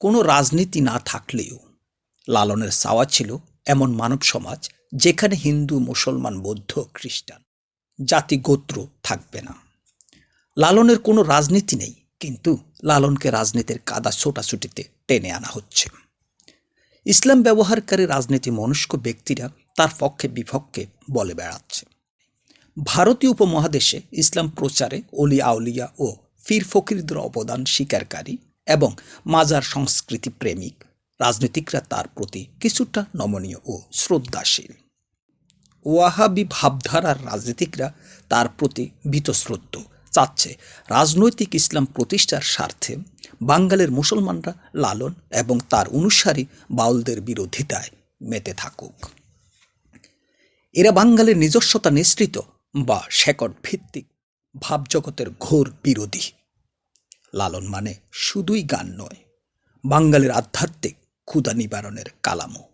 কোনো রাজনীতি না থাকলেও লালনের চাওয়া ছিল এমন মানব সমাজ যেখানে হিন্দু, মুসলমান, বৌদ্ধ, খ্রিস্টান জাতি গোত্র থাকবে না। লালনের কোনো রাজনীতি নেই, কিন্তু লালনকে রাজনীতির কাদা ছোটাছুটিতে টেনে আনা হচ্ছে। ইসলাম ব্যবহারকারী রাজনীতি মনস্ক ব্যক্তিরা তার পক্ষে বিপক্ষে বলে বেড়াচ্ছে। ভারতীয় উপমহাদেশে ইসলাম প্রচারে অলি আউলিয়া ও ফির ফকিরদের অবদান স্বীকারকারী এবং মাজার সংস্কৃতি প্রেমিক। রাজনীতিকরা তার প্রতি কিছুটা নমনীয় ও শ্রদ্ধাশীল। ওয়াহাবি ভাবধারার রাজনীতিকরা তার প্রতি বীতশ্রদ্ধ চাচ্ছে রাজনৈতিক ইসলাম প্রতিষ্ঠার স্বার্থে বাঙ্গালের মুসলমানরা লালন এবং তার অনুসারী বাউলদের বিরোধিতায় মেতে থাকুক। এরা বাঙ্গালের নিজস্বতা নিঃসৃত বা শেকট ভিত্তিক ভাবজগতের ঘোর বিরোধী। লালন মানে শুধুই গান নয়। বাঙালির আধ্যাত্মিক ক্ষুদা নিবারণের কালামও।